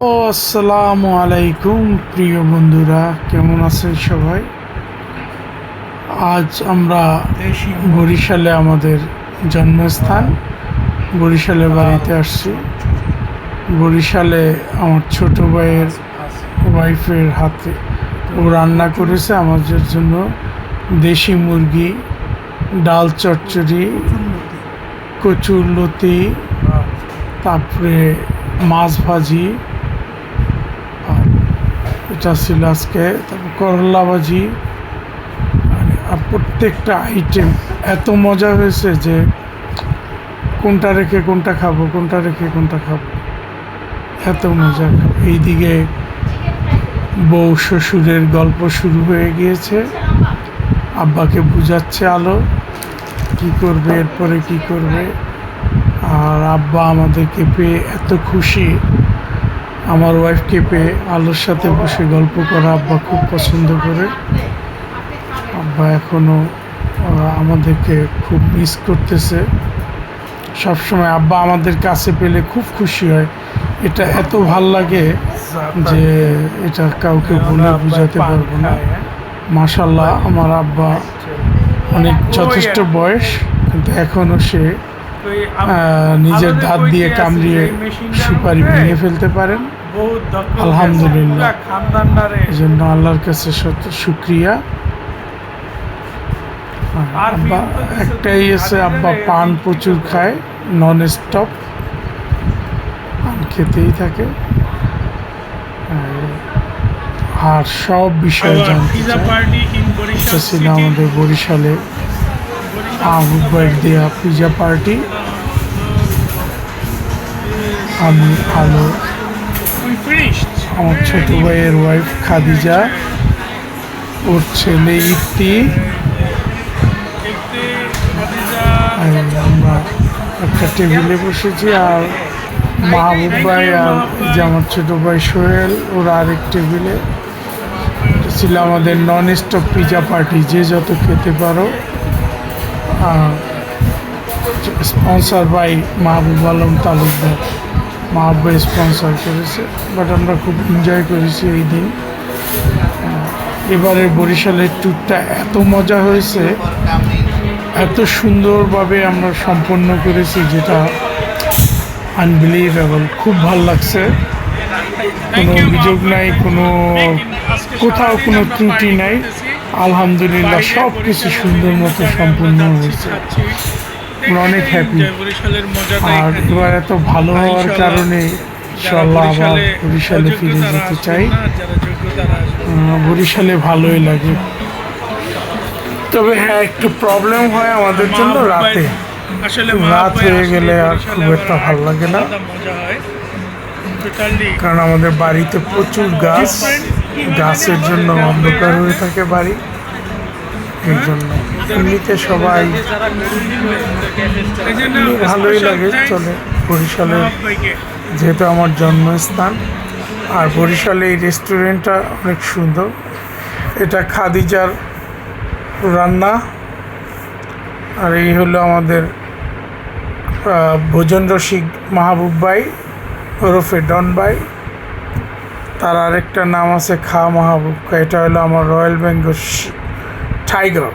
আসসালামু আলাইকুম, প্রিয় বন্ধুরা, কেমন আছেন সবাই? আজ আমরা বরিশালে আমাদের জন্মস্থান, বরিশালে বাড়িতে আসছি। বরিশালে আমার ছোট ভাইয়ের ওয়াইফের হাতে ও রান্না করেছে আমাদের জন্য দেশি মুরগি, ডাল চচ্চড়ি, কচুর লতি, তারপরে মাছ ভাজি এটা ছিল আজকে, তারপর করলা ভাজি মানে আর প্রত্যেকটা আইটেম এত মজা হয়েছে যে কোনটা রেখে কোনটা খাব, কোনটা রেখে কোনটা খাব। এত মজা। এইদিকে বউ শ্বশুরের গল্প শুরু হয়ে গিয়েছে। আব্বাকে বুঝাচ্ছে আলো, কি করবে, এরপরে কি করবে। আর আব্বা আমাদেরকে পেয়ে এত খুশি। আমার ওয়াইফকে পেয়ে আলোর সাথে বসে গল্প করা আব্বা খুব পছন্দ করে। আব্বা এখনও আমাদেরকে খুব মিস করতেছে। সবসময় আব্বা আমাদের কাছে পেলে খুব খুশি হয়। এটা এত ভালো লাগে যে এটা কাউকে বলে বোঝাতে পারব না। মাশাল্লাহ আমার আব্বা অনেক যথেষ্ট বয়স কিন্তু এখনও সে নিজের দাঁত দিয়ে কামড়িয়ে সুপারি ভেঙে ফেলতে পারেন। আলহামদুলিল্লাহ। এই জন্য আল্লাহর কাছে শত শুক্রিয়া। আব্বা একটাই এসে আব্বা পান প্রচুর খায় নন স্টপ পান খেতেই থাকে। আর- সব বিষয়ে জানতে ছিল আমাদের বরিশালে আহ্বায়ক দেয়া পিজা পার্টি আমি আলো আমার ছোট ভাইয়ের ওয়াইফ খাদিজা। ওর ছেলে আর আমরা একটা টেবিলে বসেছি আর মাহবুব ভাই আর যে আমার ছোট ভাই সোহেল ওরা আরেক টেবিলে ছিল আমাদের নন স্টপ পিজা পার্টি যে যত খেতে পারো। Sponsor by Mahbub Alam Talukdar. Mahbub sponsor করেছে বাট আমরা খুব এনজয় করেছি এই দিন। এবারে বরিশালের ট্যুরটা এত মজা হয়েছে, এত সুন্দরভাবে আমরা সম্পন্ন করেছি, যেটা আনবিলিভেবল খুব ভালো লাগছে। কোনো অভিযোগ নাই, কোনো কোথাও কোনো ত্রুটি নাই। আলহামদুলিল্লাহ সব কিছু সুন্দর মতো সম্পূর্ণ হয়েছে। আমরা অনেক হ্যাপি আর এবার এত ভালো হওয়ার কারণে ইনশাল্লাহ আবার বরিশালে ফিরে যেতে চাই। বরিশালে ভালোই লাগে। তবে হ্যাঁ একটু প্রবলেম হয় আমাদের জন্য রাতে। রাত হয়ে গেলে আর খুব একটা ভালো লাগে না। কারণ আমাদের বাড়িতে প্রচুর গাছ। গাছের জন্য অন্ধকার হয়ে থাকে বাড়ি। এই জন্য এমনিতে সবাই ভালোই লাগে চলে। বরিশালের যেহেতু আমার জন্মস্থান, আর বরিশালে এই রেস্টুরেন্টটা অনেক সুন্দর। এটা খাদিজার রান্না, আর এই হলো আমাদের ভোজন রসিক মাহবুব ভাই, ওরফে ডন ভাই। তার আরেকটা নাম আছে খা মাহবুব। এটা হলো আমার রয়্যাল বেঙ্গল টাইগার